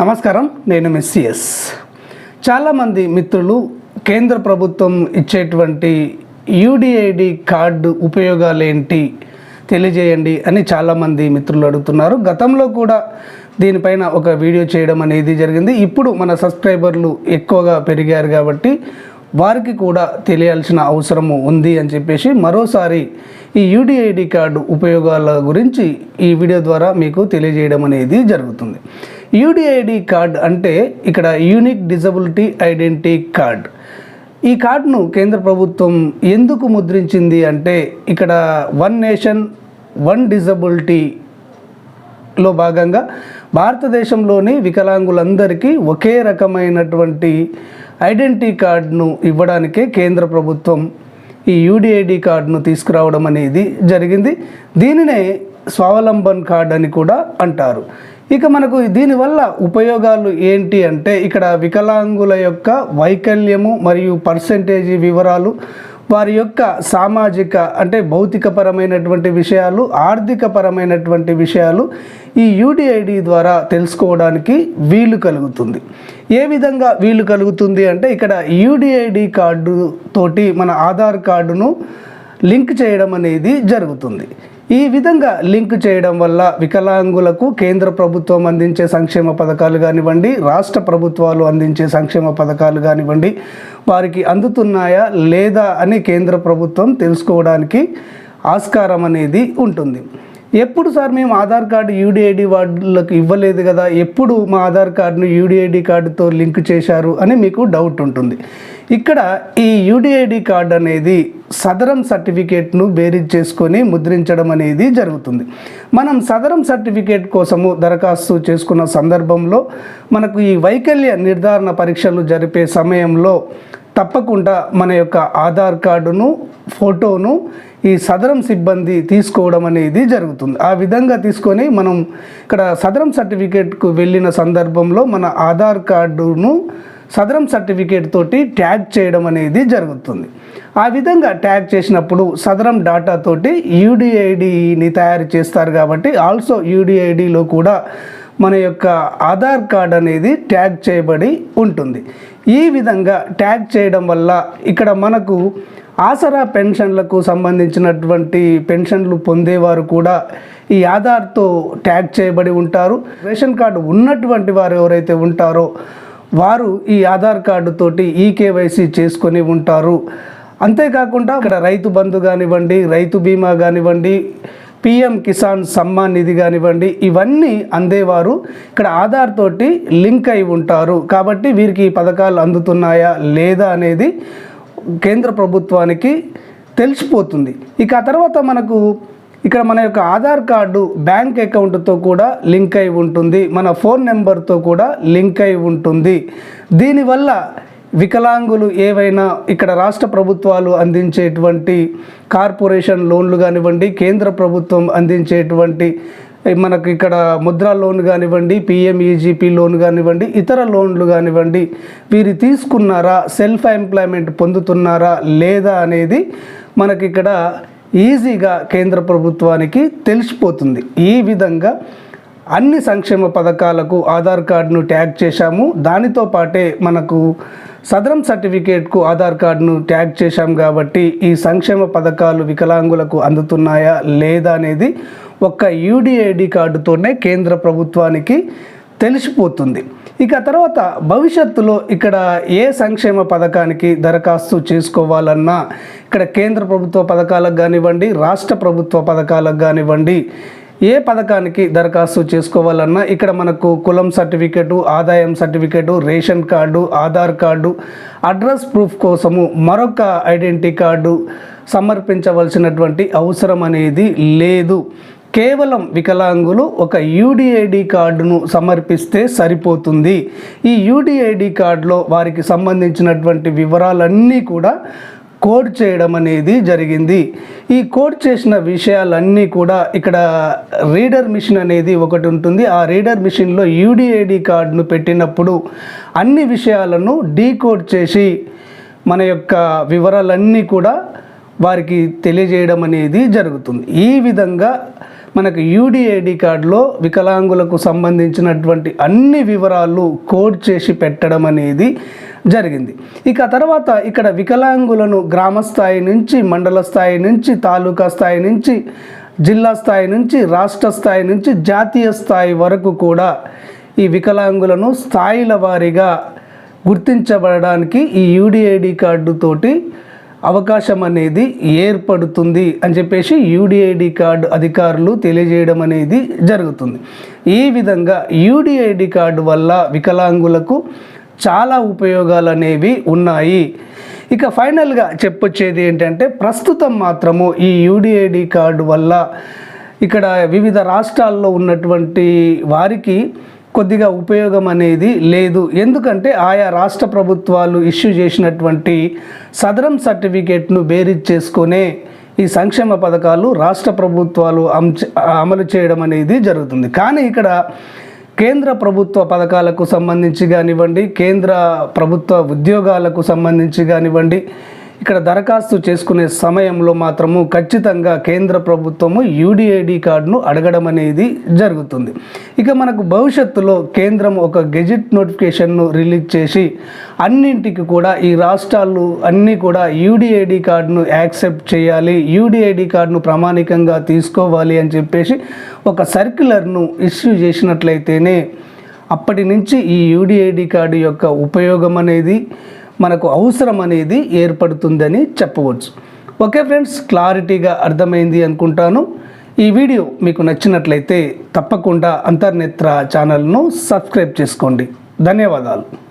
నమస్కారం నేను మెస్సిఎస్ చాలామంది మిత్రులు కేంద్ర ప్రభుత్వం ఇచ్చేటువంటి యూడిఐడి కార్డు ఉపయోగాలు ఏంటి తెలియజేయండి అని చాలామంది మిత్రులు అడుగుతున్నారు. గతంలో కూడా దీనిపైన ఒక వీడియో చేయడం అనేది జరిగింది. ఇప్పుడు మన సబ్స్క్రైబర్లు ఎక్కువగా పెరిగారు కాబట్టి వారికి కూడా తెలియాల్సిన అవసరము ఉంది అని చెప్పేసి మరోసారి ఈ యూడిఐడి కార్డు ఉపయోగాల గురించి ఈ వీడియో ద్వారా మీకు తెలియజేయడం అనేది జరుగుతుంది. యూడిఐడి కార్డ్ అంటే ఇక్కడ యూనిక్ డిజబిలిటీ ఐడెంటిటీ కార్డ్. ఈ కార్డును కేంద్ర ప్రభుత్వం ఎందుకు ముద్రించింది అంటే ఇక్కడ వన్ నేషన్ వన్ డిజబిలిటీ లో భాగంగా భారతదేశంలోని వికలాంగులందరికీ ఒకే రకమైనటువంటి ఐడెంటిటీ కార్డును ఇవ్వడానికే కేంద్ర ప్రభుత్వం ఈ యూడిఐడి కార్డును తీసుకురావడం అనేది జరిగింది. దీనినే స్వావలంబన్ కార్డ్ అని కూడా అంటారు. ఇక మనకు దీనివల్ల ఉపయోగాలు ఏంటి అంటే ఇక్కడ వికలాంగుల యొక్క వైకల్యము మరియు పర్సంటేజీ వివరాలు వారి యొక్క సామాజిక అంటే భౌతికపరమైనటువంటి విషయాలు ఆర్థికపరమైనటువంటి విషయాలు ఈ యూడిఐడి ద్వారా తెలుసుకోవడానికి వీలు కలుగుతుంది. ఏ విధంగా వీలు కలుగుతుంది అంటే ఇక్కడ యూడిఐడి కార్డు తోటి మన ఆధార్ కార్డును లింక్ చేయడం అనేది జరుగుతుంది. ఈ విధంగా లింక్ చేయడం వల్ల వికలాంగులకు కేంద్ర ప్రభుత్వం అందించే సంక్షేమ పథకాలు కానివ్వండి రాష్ట్ర ప్రభుత్వాలు అందించే సంక్షేమ పథకాలు కానివ్వండి వారికి అందుతున్నాయా లేదా అని కేంద్ర ప్రభుత్వం తెలుసుకోవడానికి ఆస్కారం అనేది ఉంటుంది. ఎప్పుడు సార్ మేము ఆధార్ కార్డు యూడిఐడి వాళ్ళకి ఇవ్వలేదు కదా? ఎప్పుడు మా ఆధార్ కార్డును యూడిఐడి కార్డుతో లింక్ చేశారు అని మీకు డౌట్ ఉంటుంది. ఇక్కడ ఈ యూడిఐడి కార్డు అనేది సదరం సర్టిఫికేట్ను బేరీజ్ చేసుకొని ముద్రించడం అనేది జరుగుతుంది. మనం సదరం సర్టిఫికేట్ కోసము దరఖాస్తు చేసుకున్న సందర్భంలో మనకు ఈ వైకల్య నిర్ధారణ పరీక్షలు జరిపే సమయంలో తప్పకుండా మన యొక్క ఆధార్ కార్డును ఫోటోను ఈ సదరం సిబ్బంది తీసుకోవడం అనేది జరుగుతుంది. ఆ విధంగా తీసుకొని మనం ఇక్కడ సదరం సర్టిఫికేట్కు వెళ్ళిన సందర్భంలో మన ఆధార్ కార్డును సదరం సర్టిఫికేట్ తోటి ట్యాగ్ చేయడం అనేది జరుగుతుంది. ఆ విధంగా ట్యాగ్ చేసినప్పుడు సదరం డాటా తోటి యూడిఐడిని తయారు చేస్తారు కాబట్టి ఆల్సో యూడిఐడిలో కూడా మన యొక్క ఆధార్ కార్డ్ అనేది ట్యాగ్ చేయబడి ఉంటుంది. ఈ విధంగా ట్యాగ్ చేయడం వల్ల ఇక్కడ మనకు ఆసరా పెన్షన్లకు సంబంధించినటువంటి పెన్షన్లు పొందేవారు కూడా ఈ ఆధార్తో ట్యాగ్ చేయబడి ఉంటారు. రేషన్ కార్డు ఉన్నటువంటి వారు ఎవరైతే ఉంటారో వారు ఈ ఆధార్ కార్డుతోటి ఈ ఈకేవైసీ చేసుకొని ఉంటారు. అంతేకాకుండా ఇక్కడ రైతు బంధు కానివ్వండి రైతు బీమా కానివ్వండి పిఎం కిసాన్ సమ్మాన్ నిధి కానివ్వండి ఇవన్నీ అందేవారు. ఇక్కడ ఆధార్ తోటి లింక్ అయి ఉంటారు. కాబట్టి వీరికి ఈ పథకాలు అందుతున్నాయా లేదా అనేది కేంద్ర ప్రభుత్వానికి తెలిసిపోతుంది. ఇక ఆ తర్వాత మనకు ఇక్కడ మన యొక్క ఆధార్ కార్డు బ్యాంక్ అకౌంట్తో కూడా లింక్ అయి ఉంటుంది. మన ఫోన్ నెంబర్తో కూడా లింక్ అయి ఉంటుంది. దీనివల్ల వికలాంగులు ఏవైనా ఇక్కడ రాష్ట్ర ప్రభుత్వాలు అందించేటువంటి కార్పొరేషన్ లోన్లు కానివ్వండి కేంద్ర ప్రభుత్వం అందించేటువంటి మనకు ఇక్కడ ముద్రా లోన్ కానివ్వండి పిఎంఈజీపీ లోన్ కానివ్వండి ఇతర లోన్లు కానివ్వండి వీరు తీసుకున్నారా సెల్ఫ్ ఎంప్లాయ్మెంట్ పొందుతున్నారా లేదా అనేది మనకి ఇక్కడ ఈజీగా కేంద్ర ప్రభుత్వానికి తెలిసిపోతుంది. ఈ విధంగా అన్ని సంక్షేమ పథకాలకు ఆధార్ కార్డును ట్యాగ్ చేశాము. దానితో పాటే మనకు సదరం సర్టిఫికేట్కు ఆధార్ కార్డును ట్యాగ్ చేశాం కాబట్టి ఈ సంక్షేమ పథకాలు వికలాంగులకు అందుతున్నాయా లేదా అనేది ఒక్క యూడిఐడి కార్డుతోనే కేంద్ర ప్రభుత్వానికి తెలిసిపోతుంది. ఇక తర్వాత భవిష్యత్తులో ఇక్కడ ఏ సంక్షేమ పథకానికి దరఖాస్తు చేసుకోవాలన్నా ఇక్కడ కేంద్ర ప్రభుత్వ పథకాలకు కానివ్వండి రాష్ట్ర ప్రభుత్వ పథకాలకు కానివ్వండి ఏ పథకానికి దరఖాస్తు చేసుకోవాలన్నా ఇక్కడ మనకు కులం సర్టిఫికేటు ఆదాయం certificate ration card Aadhaar card address proof కోసము మరొక ఐడెంటిటీ కార్డు సమర్పించవలసినటువంటి అవసరం అనేది లేదు. కేవలం వికలాంగులు ఒక యూడిఐడి కార్డును సమర్పిస్తే సరిపోతుంది. ఈ యూడిఐడి కార్డులో వారికి సంబంధించినటువంటి వివరాలన్నీ కూడా కోడ్ చేయడం అనేది జరిగింది. ఈ కోడ్ చేసిన విషయాలన్నీ కూడా ఇక్కడ రీడర్ మిషన్ అనేది ఒకటి ఉంటుంది. ఆ రీడర్ మిషన్లో యూడిఐడి కార్డును పెట్టినప్పుడు అన్ని విషయాలను డీకోడ్ చేసి మన యొక్క వివరాలన్నీ కూడా వారికి తెలియజేయడం అనేది జరుగుతుంది. ఈ విధంగా మనకు యూడిఐడి కార్డులో వికలాంగులకు సంబంధించినటువంటి అన్ని వివరాలు కోడ్ చేసి పెట్టడం అనేది జరిగింది. ఇక తర్వాత ఇక్కడ వికలాంగులను గ్రామ స్థాయి నుంచి మండల స్థాయి నుంచి తాలూకా స్థాయి నుంచి జిల్లా స్థాయి నుంచి రాష్ట్ర స్థాయి నుంచి జాతీయ స్థాయి వరకు కూడా ఈ వికలాంగులను స్థాయిల వారీగా గుర్తించబడడానికి ఈ యూడిఐడి కార్డుతోటి అవకాశం అనేది ఏర్పడుతుంది అని చెప్పేసి యూడిఐడి కార్డు అధికారులు తెలియజేయడం అనేది జరుగుతుంది. ఈ విధంగా యూడిఐడి కార్డు వల్ల వికలాంగులకు చాలా ఉపయోగాలు అనేవి ఉన్నాయి. ఇక ఫైనల్గా చెప్పొచ్చేది ఏంటంటే ప్రస్తుతం మాత్రము ఈ యూడిఐడి కార్డు వల్ల ఇక్కడ వివిధ రాష్ట్రాల్లో ఉన్నటువంటి వారికి కొద్దిగా ఉపయోగం అనేది లేదు. ఎందుకంటే ఆయా రాష్ట్ర ప్రభుత్వాలు ఇష్యూ చేసినటువంటి సదరం సర్టిఫికేట్ను బేరీజ్ చేసుకునే ఈ సంక్షేమ పథకాలు రాష్ట్ర ప్రభుత్వాలు అమలు చేయడం అనేది జరుగుతుంది. కానీ ఇక్కడ కేంద్ర ప్రభుత్వ పథకాలకు సంబంధించి కానివ్వండి కేంద్ర ప్రభుత్వ ఉద్యోగాలకు సంబంధించి కానివ్వండి ఇక్కడ దరఖాస్తు చేసుకునే సమయంలో మాత్రము ఖచ్చితంగా కేంద్ర ప్రభుత్వము యూడిఐడి కార్డును అడగడం అనేది జరుగుతుంది. ఇక మనకు భవిష్యత్తులో కేంద్రం ఒక గెజిట్ నోటిఫికేషన్ను రిలీజ్ చేసి అన్నింటికి కూడా ఈ రాష్ట్రాలు అన్నీ కూడా యూడిఐడి కార్డును యాక్సెప్ట్ చేయాలి యూడిఐడి కార్డును ప్రామాణికంగా తీసుకోవాలి అని చెప్పేసి ఒక సర్క్యులర్ను ఇష్యూ చేసినట్లయితేనే అప్పటి నుంచి ఈ యూడిఐడి కార్డు యొక్క ఉపయోగం అనేది మనకు అవసరం అనేది ఏర్పడుతుందని చెప్పవచ్చు. ఓకే ఫ్రెండ్స్ క్లారిటీగా అర్థమైంది అనుకుంటాను. ఈ వీడియో మీకు నచ్చినట్లయితే తప్పకుండా అంతర్నేత్ర ఛానల్ను సబ్స్క్రైబ్ చేసుకోండి. ధన్యవాదాలు.